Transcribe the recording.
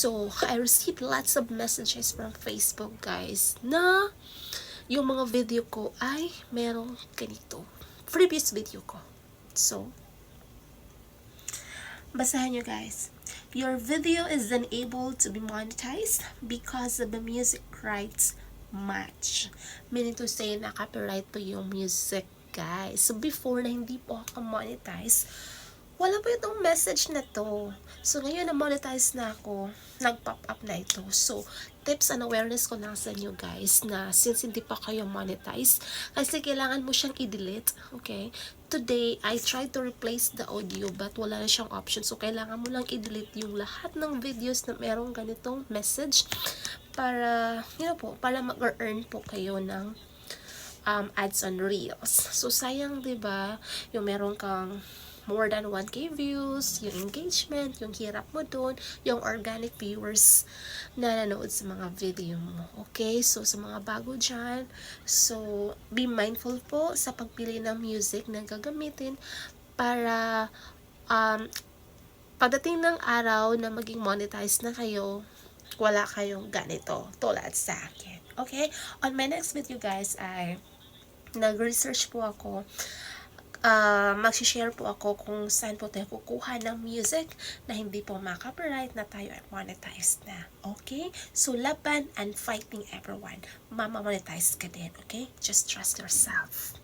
So, I received lots of messages from Facebook, guys, na yung mga video ko ay merong ganito. Previous video ko. So, basahin nyo, guys. Your video is unable to be monetized because of the music rights match. Meaning to say, na copyright po yung music, guys. So, before na hindi po ako monetize, wala po itong message na to. So, ngayon na monetize na ako, nag-pop up na ito. So, tips and awareness ko na sa inyo guys na since hindi pa kayo monetize, kasi kailangan mo siyang i-delete, okay? Today, I tried to replace the audio but wala na siyang option. So, kailangan mo lang i-delete yung lahat ng videos na merong ganitong message para, know po, para mag-earn po kayo ng um, ads on Reels. So, sayang, 'di ba yung meron kang more than 1k views, yung engagement, yung hirap mo doon, yung organic viewers na nanood sa mga video mo. Okay? So, sa mga bago dyan, so, be mindful po sa pagpili ng music na gagamitin para um, pagdating ng araw na maging monetized na kayo, wala kayong ganito tulad sa akin. Okay? On my next video guys ay nag-research po ako uh, mag-share po ako kung saan po tayo kukuha ng music na hindi po ma-copyright na tayo ay monetized na. Okay? So, laban and fighting everyone. Mama-monetize ka din. Okay? Just trust yourself.